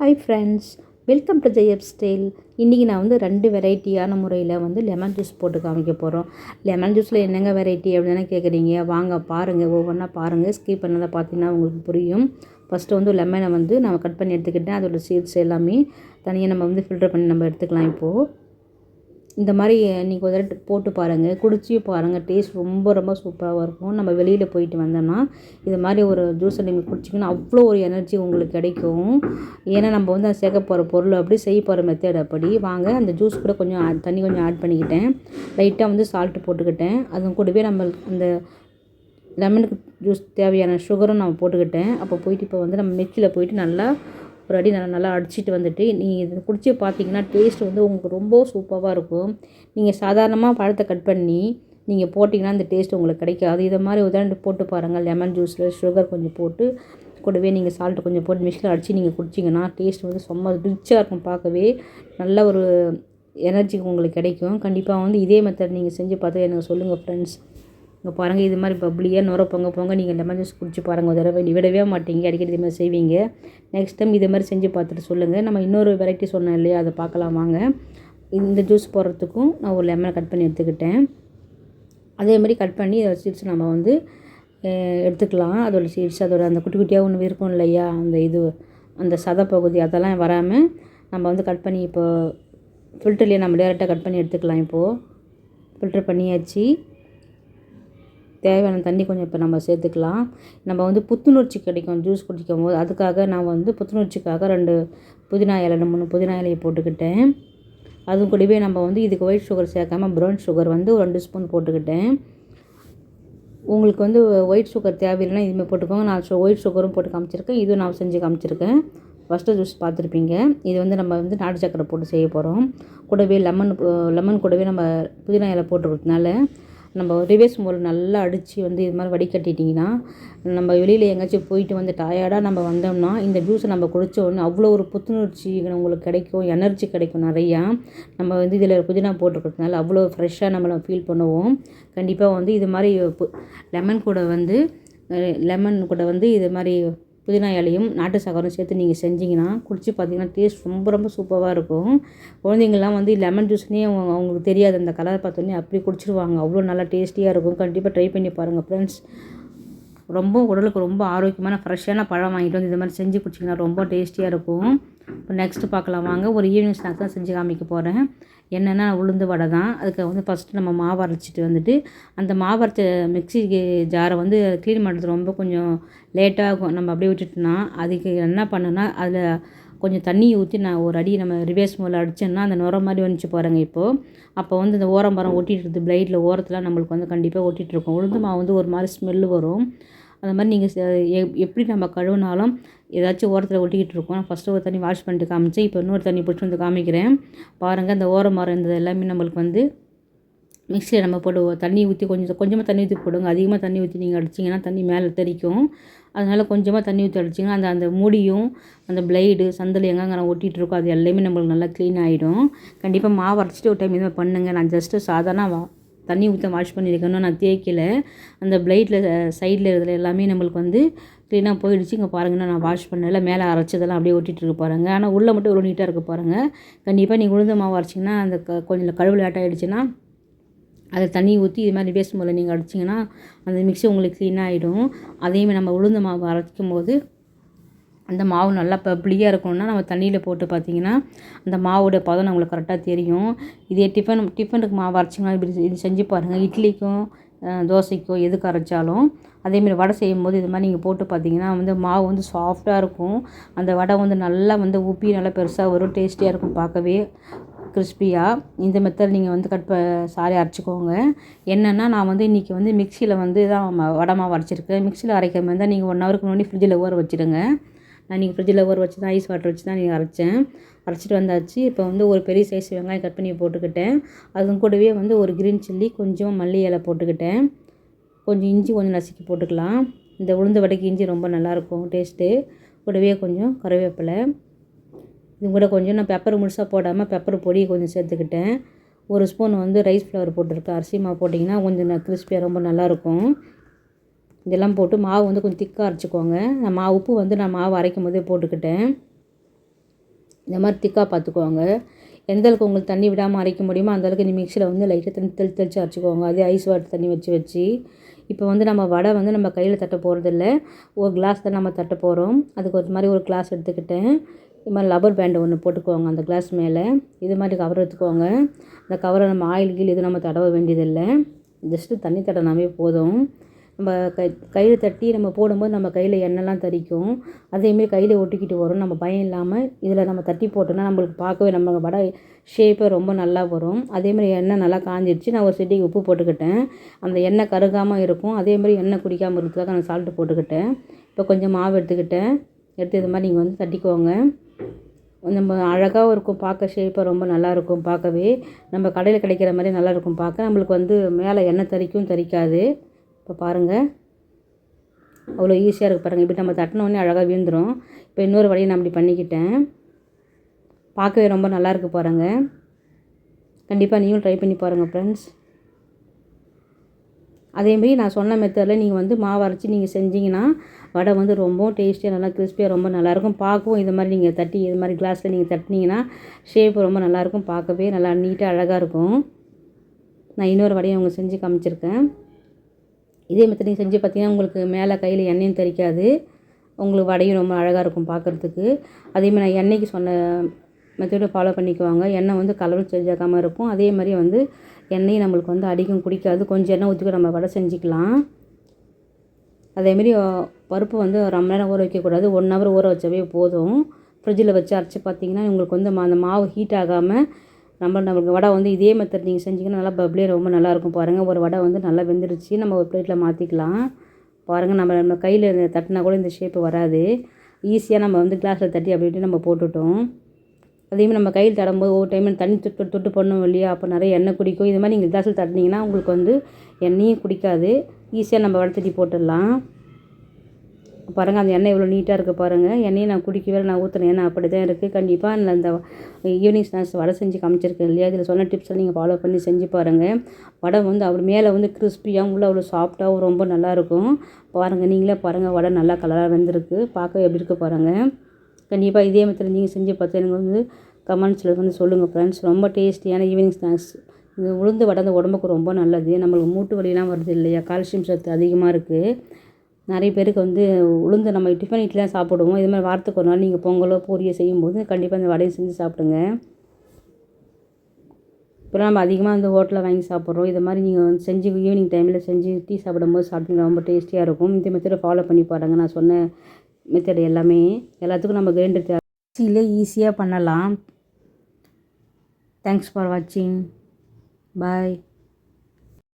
Hi friends welcome to ஜெயப் style இன்றைக்கி நான் வந்து ரெண்டு வெரைட்டியான முறையில் வந்து லெமன் ஜூஸ் போட்டு காமிக்க போகிறோம் லெமன் ஜூஸில் என்னங்க வெரைட்டி அப்படின்னு கேட்குறீங்க வாங்க பாருங்கள் ஒவ்வொன்றா பாருங்கள் ஸ்கிப் பண்ணதை பார்த்தீங்கன்னா உங்களுக்கு புரியும். ஃபஸ்ட்டு வந்து லெமனை வந்து நம்ம கட் பண்ணி எடுத்துக்கிட்டேன். அதோடய சீட்ஸ் எல்லாமே தனியாக நம்ம வந்து ஃபில்டர் பண்ணி நம்ம எடுத்துக்கலாம் இப்போது இந்த மாதிரி நீங்கள் ஒரு தடவை போட்டு பாருங்கள் குடிச்சு பாருங்கள் டேஸ்ட் ரொம்ப ரொம்ப சூப்பராகவும் இருக்கும். நம்ம வெளியில் போயிட்டு வந்தோம்னா இது மாதிரி ஒரு ஜூஸை நீங்கள் குடிச்சிங்கன்னா அவ்வளோ ஒரு எனர்ஜி உங்களுக்கு கிடைக்கும். ஏன்னா நம்ம வந்து சேர்க்க போகிற பொருள் அப்படி செய்ய போகிற மெத்தட் அப்படி. வாங்க அந்த ஜூஸ் கூட கொஞ்சம் தண்ணி கொஞ்சம் ஆட் பண்ணிக்கிட்டேன். லைட்டாக வந்து சால்ட்டு போட்டுக்கிட்டேன். அது கூடவே நம்ம அந்த லெமனுக்கு ஜூஸ் தேவையான சுகரும் நான் போட்டுக்கிட்டேன். அப்போ போயிட்டு இப்போ வந்து நம்ம மிக்சியில் போயிட்டு நல்லா ஒரு அடி நல்லா நல்லா அடிச்சிட்டு வந்துட்டு நீங்கள் இதை குடிச்சு பார்த்தீங்கன்னா டேஸ்ட் வந்து உங்களுக்கு ரொம்ப சூப்பராக இருக்கும். நீங்கள் சாதாரணமாக பழத்தை கட் பண்ணி நீங்கள் போட்டிங்கன்னா அந்த டேஸ்ட் உங்களுக்கு கிடைக்காது. இதை மாதிரி உதாரணம் போட்டு பாருங்கள். லெமன் ஜூஸில் சுகர் கொஞ்சம் போட்டு கூடவே நீங்கள் சால்ட்டு கொஞ்சம் போட்டு மிஷினில் அடித்து நீங்கள் குடிச்சிங்கன்னா டேஸ்ட் வந்து செம்ம ரிச்சாக இருக்கும் பார்க்கவே. நல்ல ஒரு எனர்ஜி உங்களுக்கு கிடைக்கும். கண்டிப்பாக வந்து இதே மெத்தட் நீங்கள் செஞ்சு பார்த்து எனக்கு சொல்லுங்கள் ஃப்ரெண்ட்ஸ் இங்கே பாருங்கள் இது மாதிரி பப்ளியாக நுர பொங்க பொங்க நீங்கள் லெமன் ஜூஸ் குடிச்சு பாருங்கள் ஒரு தடவை விடவே மாட்டீங்க. அடிக்கடி இது மாதிரி செய்வீங்க. நெக்ஸ்ட் டைம் இது மாதிரி செஞ்சு பார்த்துட்டு சொல்லுங்கள் நம்ம இன்னொரு வெரைட்டி சொன்னேன் இல்லையா அதை பார்க்கலாம் வாங்க. இந்த ஜூஸ் போடுறதுக்கும் நான் ஒரு லெமனை கட் பண்ணி எடுத்துக்கிட்டேன். அதே மாதிரி கட் பண்ணி அதை சீட்ஸ் நம்ம வந்து எடுத்துக்கலாம். அதோட சீட்ஸ் அதோட அந்த குட்டி குட்டியாக ஒன்று இருக்கும் இல்லையா அந்த இது அந்த சதை பகுதி அதெல்லாம் வராமல் நம்ம வந்து கட் பண்ணி இப்போ ஃபில்டர்லேயே நம்ம டேரெக்டாக கட் பண்ணி எடுத்துக்கலாம் இப்போது ஃபில்டர் பண்ணியாச்சு. தேவையான தண்ணி கொஞ்சம் இப்போ நம்ம சேர்த்துக்கலாம். நம்ம வந்து புத்துணர்ச்சி கிடைக்கும் ஜூஸ் குடிக்கும் போது. அதுக்காக நான் வந்து புத்துணர்ச்சிக்காக ரெண்டு புதினா இலை மூணு புதினா இலையை போட்டுக்கிட்டேன். அதுவும் கூடவே நம்ம வந்து இதுக்கு ஒயிட் சுகர் சேர்க்காம ப்ரௌன் சுகர் வந்து ஒரு ரெண்டு ஸ்பூன் போட்டுக்கிட்டேன். உங்களுக்கு வந்து ஒயிட் சுகர் தேவையில்லைன்னா இதுவுமே போட்டுக்கோங்க. நான் ஒயிட் சுகரும் போட்டு காமிச்சிருக்கேன். இதுவும் நான் செஞ்சு காமிச்சிருக்கேன். ஃபஸ்ட்டு ஜூஸ் பார்த்துருப்பீங்க. இது வந்து நம்ம வந்து நாட்டு சக்கரை போட்டு செய்ய போகிறோம் கூடவே லெமன் லெமன் கூடவே நம்ம புதினா இலை போட்டுருக்கிறதுனால நம்ம ரிவேஸ் மோல் நல்லா அடித்து வந்து இது மாதிரி வடிகட்டிட்டிங்கன்னா நம்ம வெளியில் எங்கேயாச்சும் போயிட்டு வந்து டயர்டாக நம்ம வந்தோம்னா இந்த ஜூஸை நம்ம குடித்த உடனே அவ்வளோ ஒரு புத்துணர்ச்சி உங்களுக்கு கிடைக்கும் எனர்ஜி கிடைக்கும் நிறையா. நம்ம வந்து இதில் புதினா போட்டுருக்கிறதுனால அவ்வளோ ஃப்ரெஷ்ஷாக நம்மளை ஃபீல் பண்ணுவோம். கண்டிப்பாக வந்து இது மாதிரி லெமன் கூட வந்து லெமன் கூட வந்து இது மாதிரி புதினா இலையும் நாட்டு சக்கரம் சேர்த்து நீங்கள் செஞ்சிங்கன்னா குடிச்சு பார்த்தீங்கன்னா டேஸ்ட் ரொம்ப ரொம்ப சூப்பராக இருக்கும். குழந்தைங்கள்லாம் வந்து லெமன் ஜூஸ்னே அவங்க அவங்களுக்கு தெரியாது. அந்த கலர் பார்த்தோன்னே அப்படி குடிச்சிருவாங்க. அவ்வளோ நல்லா டேஸ்டியாக இருக்கும். கண்டிப்பாக ட்ரை பண்ணி பாருங்கள் ஃப்ரெண்ட்ஸ் ரொம்ப உடலுக்கு ரொம்ப ஆரோக்கியமான ஃப்ரெஷ்ஷான பழம் வாங்கிட்டு வந்து இது மாதிரி செஞ்சு குடிச்சிங்கன்னா ரொம்ப டேஸ்டியாக இருக்கும். இப்போ நெக்ஸ்ட்டு பார்க்கலாம். வாங்க ஒரு ஈவினிங் ஸ்நாக்ஸ் தான் செஞ்சு காமிக்க போகிறேன் என்னென்னா உளுந்து வடை தான். அதுக்கு வந்து ஃபஸ்ட்டு நம்ம மாவு அரைச்சிட்டு வந்துட்டு அந்த மாவு அரைச்ச மிக்சி ஜாரை வந்து க்ளீன் பண்ணுறது ரொம்ப கொஞ்சம் லேட்டாகும் நம்ம அப்படியே விட்டுட்டோம்னா அதுக்கு என்ன பண்ணுன்னா அதில் கொஞ்சம் தண்ணி ஊற்றி நான் ஒரு அடி நம்ம ரிவேஸ் மூலம் அடித்தோன்னா அந்த நுர மாதிரி வந்துச்சு பாருங்கள் இப்போது அப்போ வந்து இந்த ஓரம் மரம் ஒட்டிட்டு பிளைட்டில் ஓரத்தில் நம்மளுக்கு வந்து கண்டிப்பாக ஒட்டிகிட்ருக்கும் உளுந்து மாவு வந்து ஒரு மாதிரி ஸ்மெல்லு வரும். அந்த மாதிரி நீங்கள் எப்படி நம்ம கழுவினாலும் ஏதாச்சும் ஓரத்தில் ஒட்டிக்கிட்டு இருக்கும். நான் ஃபஸ்ட்டு ஒரு தண்ணி வாஷ் பண்ணிட்டு காமிச்சேன். இப்போ இன்னொரு தண்ணி பிடிச்சி வந்து காமிக்கிறேன். பாருங்கள் அந்த ஓரம் மரம் இருந்தது எல்லாமே நம்மளுக்கு வந்து மிக்சியில் நம்ம போடுவோம் தண்ணி ஊற்றி கொஞ்சம் கொஞ்சமாக தண்ணி ஊற்றி போடுங்க. அதிகமாக தண்ணி ஊற்றி நீங்கள் அடிச்சிங்கன்னா தண்ணி மேலே தெரிக்கும் அதனால் கொஞ்சமாக தண்ணி ஊற்றி அடிச்சிங்கன்னா அந்த அந்த மூடியும் அந்த பிளைடு சந்தில் எங்கெங்கே ஒட்டிகிட்டு இருக்கோ அது எல்லாமே நம்மளுக்கு நல்லா க்ளீன் ஆகிடும் கண்டிப்பாக மாவு அரைச்சிட்டு ஒரு டைம் இதுமாதிரி பண்ணுங்கள் நான் ஜஸ்ட்டு சாதாரண தண்ணி ஊற்ற வாஷ் பண்ணியிருக்கணும் நான் தேய்க்கல. அந்த பிளைட்டில் சைடில் இருக்கிற எல்லாமே நம்மளுக்கு வந்து க்ளீனாக போயிடுச்சு. இங்கே பாருங்கன்னா நான் வாஷ் பண்ணல. மேலே அரைச்சதெல்லாம் அப்படியே ஒட்டிகிட்டு இருக்க பாருங்கள் ஆனால் உள்ளே மட்டும் ஒரு நீட்டாக இருக்க பாருங்கள் கண்டிப்பாக நீங்கள் உளுந்த மாவு அரைச்சிங்கன்னா அந்த க கொஞ்சம் கழுவு லேட்டாகிடுச்சுன்னா அதை தண்ணி ஊற்றி இது மாதிரி வேஸ்ட் மூலம் நீங்கள் அடிச்சிங்கன்னா அந்த மிக்ஸி உங்களுக்கு க்ளீனாக ஆகிடும் அதேமாதிரி நம்ம உளுந்த மாவு அரைக்கும் போது அந்த மாவு நல்லா பப்ளியாக இருக்கணும்னா நம்ம தண்ணியில் போட்டு பார்த்தீங்கன்னா அந்த மாவோட பதம் நம்மளுக்கு கரெக்டாக தெரியும். இதே டிஃபன் டிஃபனுக்கு மாவு அரைச்சிங்கன்னா இப்படி இது செஞ்சு பாருங்கள் இட்லிக்கும் தோசைக்கோ எதுக்கு அரைச்சாலும் அதேமாரி வடை செய்யும்போது இது மாதிரி நீங்கள் போட்டு பார்த்தீங்கன்னா வந்து மாவு வந்து சாஃப்டாக இருக்கும். அந்த வடை வந்து நல்லா வந்து உப்பி நல்லா பெருசாக வரும். டேஸ்டியாக இருக்கும் பார்க்கவே கிறிஸ்பியாக இந்த மெத்தட் நீங்கள் வந்து கட் ப சாரி அரைச்சிக்கோங்க. என்னென்னா நான் வந்து இன்றைக்கி வந்து மிக்சியில் வந்து தான் வடை மாவு அரைச்சிருக்கேன். மிக்சியில் அரைக்கிற மாதிரி தான் நீங்கள் ஒன் ஹவருக்கு முன்னாடி ஃப்ரிட்ஜில் ஊற வச்சுடுங்க நீங்கள் ஃப்ரிட்ஜில் ஊற வச்சு தான் ஐஸ் வாட்டர் வச்சு தான் நீங்கள் அரைச்சேன். அரைச்சிட்டு வந்தாச்சு. இப்போ வந்து ஒரு பெரிய சைஸ் வெங்காயம் கட் பண்ணி போட்டுக்கிட்டேன். அதுவும் கூடவே வந்து ஒரு க்ரீன் சில்லி கொஞ்சம் மல்லி இலை போட்டுக்கிட்டேன். கொஞ்சம் இஞ்சி கொஞ்சம் நசுக்கி போட்டுக்கலாம். இந்த உளுந்து வடைக்கு இஞ்சி ரொம்ப நல்லாயிருக்கும் டேஸ்ட்டு கூடவே கொஞ்சம் கருவேப்பிலை. இது கூட கொஞ்சம் நான் பெப்பர் முழுசாக போடாமல் பெப்பர் பொடி கொஞ்சம் சேர்த்துக்கிட்டேன். ஒரு ஸ்பூன் வந்து ரைஸ் ஃப்ளவர் போட்டிருக்கேன் அரிசி மாவு போட்டிங்கன்னா கொஞ்சம் கிறிஸ்பியாக ரொம்ப நல்லாயிருக்கும். இதெல்லாம் போட்டு மாவு வந்து கொஞ்சம் திக்காக அரைச்சிக்கோங்க. நான் மாவு உப்பு வந்து நான் மாவு அரைக்கும் போதே போட்டுக்கிட்டேன். இந்த மாதிரி திக்காக பார்த்துக்கோங்க. எந்த அளவுக்கு உங்களுக்கு தண்ணி விடாமல் அரைக்க முடியுமோ அந்த அளவுக்கு நீ மிக்சியில் வந்து லைட்டாக தண்ணி தெளி தெளித்து அரைச்சிக்கோங்க. அதே ஐஸ் வாட்டர் தண்ணி வச்சு வச்சு. இப்போ வந்து நம்ம வடை வந்து நம்ம கையில் தட்ட போகிறதில்ல ஒரு கிளாஸ் தான் நம்ம தட்ட போகிறோம் அதுக்கு ஒரு மாதிரி ஒரு கிளாஸ் எடுத்துக்கிட்டேன். இது மாதிரி லப்பர் பேண்டு ஒன்று போட்டுக்கோங்க அந்த கிளாஸ் மேலே. இது மாதிரி கவர் எடுத்துக்கோங்க. அந்த கவரை நம்ம ஆயில் கீழ் இது நம்ம தடவ வேண்டியதில்லை. ஜஸ்ட்டு தண்ணி தடனாவே போதும். நம்ம கை கையில் தட்டி நம்ம போடும்போது நம்ம கையில் எண்ணெய்லாம் தெறிக்கும். அதேமாரி கையில் ஒட்டிக்கிட்டு வரும். நம்ம பயம் இல்லாமல் இதில் நம்ம தட்டி போட்டோம்னா நம்மளுக்கு பார்க்கவே நம்ம வடை ஷேப்பே ரொம்ப நல்லா வரும். அதேமாதிரி எண்ணெய் நல்லா காஞ்சிடுச்சு நான் ஒரு செடிக்கு உப்பு போட்டுக்கிட்டேன். அந்த எண்ணெய் கருகாமல் இருக்கும். அதேமாதிரி எண்ணெய் குடிக்காமல் இருக்கிறதுக்காக நான் சால்ட்டு போட்டுக்கிட்டேன். இப்போ கொஞ்சம் மாவு எடுத்துக்கிட்டேன். எடுத்து இது மாதிரி நீங்கள் வந்து தட்டிக்கோங்க. நம்ம அழகாகவும் இருக்கும். பார்க்க ஷேப்பாக ரொம்ப நல்லாயிருக்கும் பார்க்கவே. நம்ம கடையில் கிடைக்கிற மாதிரி நல்லாயிருக்கும் பார்க்க. நம்மளுக்கு வந்து மேலே எண்ணெய் தறிக்கும் தறிக்காது. இப்போ பாருங்கள் அவ்வளோ ஈஸியாக இருக்குது பாருங்கள் இப்படி நம்ம தட்டினோடனே அழகாக விழுந்துடும் இப்போ இன்னொரு வழியை நான் இப்படி பண்ணிக்கிட்டேன். பார்க்கவே ரொம்ப நல்லா இருக்குது பாருங்கள் கண்டிப்பாக நீங்களும் ட்ரை பண்ணி பாருங்கள் ஃப்ரெண்ட்ஸ் அதேமாரி நான் சொன்ன மெத்தடில் நீங்கள் வந்து மாவு அரைச்சி நீங்கள் செஞ்சீங்கன்னா வடை வந்து ரொம்பவும் டேஸ்டியாக நல்லா கிறிஸ்பியாக ரொம்ப நல்லாயிருக்கும் பார்க்கவும் இது மாதிரி நீங்கள் தட்டி இது மாதிரி கிளாஸில் நீங்கள் தட்டினீங்கன்னா ஷேப் ரொம்ப நல்லாயிருக்கும் பார்க்கவே நல்லா நீட்டாக அழகாக இருக்கும். நான் இன்னொரு வடையை அவங்க செஞ்சு காமிச்சிருக்கேன். இதே மெத்தட் நீங்கள் செஞ்சு பார்த்தீங்கன்னா உங்களுக்கு மேலே கையில் எண்ணெயும் தெரிக்காது உங்களுக்கு வடையும் ரொம்ப அழகாக இருக்கும் பார்க்குறதுக்கு. அதேமாதிரி நான் எண்ணெய்க்கு சொன்ன மெத்தடை ஃபாலோ பண்ணிக்குவாங்க. எண்ணெய் வந்து கலரும் செஞ்சாக்காமல் இருக்கும். அதே மாதிரி வந்து எண்ணெயை நம்மளுக்கு வந்து அடிக்கும் குடிக்காது. கொஞ்சம் எண்ணெய் ஊற்றிக்க நம்ம வடை செஞ்சுக்கலாம். அதேமாரி பருப்பு வந்து ரொம்ப நேரம் ஊற வைக்கக்கூடாது ஒன் ஹவர் ஊற வச்சாவே போதும். ஃப்ரிட்ஜில் வச்சு அரைச்சி பார்த்தீங்கன்னா உங்களுக்கு வந்து அந்த மாவு ஹீட் ஆகாமல் நம்ம நம்மளுக்கு வடை வந்து இதே மெத்தட் நீங்கள் செஞ்சிங்கன்னா நல்லா பப்ளியாக ரொம்ப நல்லாயிருக்கும். பாருங்கள் ஒரு வடை வந்து நல்லா வெந்துருச்சு. நம்ம ஒரு பிளேட்டில் மாற்றிக்கலாம் பாருங்கள் நம்ம நம்ம கையில் தட்டினா கூட இந்த ஷேப்பு வராது. ஈஸியாக நம்ம வந்து கிளாஸில் தட்டி அப்படி நம்ம போட்டுட்டோம். அதேமாதிரி நம்ம கையில் தடும்போது ஒவ்வொரு டைம் தண்ணி தொட்டு தொட்டு பண்ணோம் இல்லையா? அப்போ நிறைய எண்ணெய் குடிக்கும். இது மாதிரி நீங்கள் கிளாஸில் தட்டினீங்கன்னா உங்களுக்கு வந்து எண்ணெயும் குடிக்காது. ஈஸியாக நம்ம வடை தட்டி போட்டுடலாம். பாருங்கள் அந்த எண்ணெய் இவ்வளோ நீட்டாக இருக்குது பாருங்கள் எண்ணெயை நான் குடிக்கவே நான் ஊற்றுன எண்ணெய் அப்படி தான் இருக்குது கண்டிப்பாக நான் இந்த ஈவினிங் ஸ்நாக்ஸ் வடை செஞ்சு காமிச்சிருக்கேன் இல்லையா? இதில் சொன்ன டிப்ஸை நீங்கள் ஃபாலோ பண்ணி செஞ்சு பாருங்கள் வடை வந்து அவர் மேலே வந்து கிறிஸ்பியாகவும் உள்ளே அவ்வளோ சாஃப்டாகவும் ரொம்ப நல்லாயிருக்கும் பாருங்கள் நீங்களே பாருங்கள் வடை நல்லா கலராக வந்திருக்கு. பார்க்க எப்படி இருக்குது பாருங்கள் கண்டிப்பாக இதே மாதிரி நீங்கள் செஞ்சு பார்த்து எனக்கு வந்து கமெண்ட்ஸில் வந்து சொல்லுங்கள் ஃப்ரெண்ட்ஸ் ரொம்ப டேஸ்டியான ஈவினிங் ஸ்நாக்ஸ் இது உளுந்து வடை அந்த உடம்புக்கு ரொம்ப நல்லது. நம்மளுக்கு மூட்டு வலிலாம் வருது இல்லையா? கால்சியம் சத்து அதிகமாக இருக்குது நிறைய பேருக்கு வந்து உளுந்து நம்ம டிஃபன் இட்லி தான் சாப்பிடுவோம். இது மாதிரி வாரத்துக்கு ஒரு நாள் நீங்கள் பொங்கலோ பூரியோ செய்யும்போது கண்டிப்பாக இந்த வடையை செஞ்சு சாப்பிடுங்க. இப்போ நம்ம அதிகமாக வந்து ஹோட்டலில் வாங்கி சாப்பிட்றோம். இது மாதிரி நீங்கள் வந்து செஞ்சு ஈவினிங் டைமில் செஞ்சு டீ சாப்பிடும்போது சாப்பிட்டீங்கன்னா ரொம்ப டேஸ்டியாக இருக்கும். இந்த மெத்தடை ஃபாலோ பண்ணி பாருங்கள் நான் சொன்ன மெத்தட் எல்லாமே எல்லாத்துக்கும் நம்ம கிரைண்டர் தேவை ஈஸியாக பண்ணலாம். தேங்க்ஸ் ஃபார் வாட்சிங் பாய்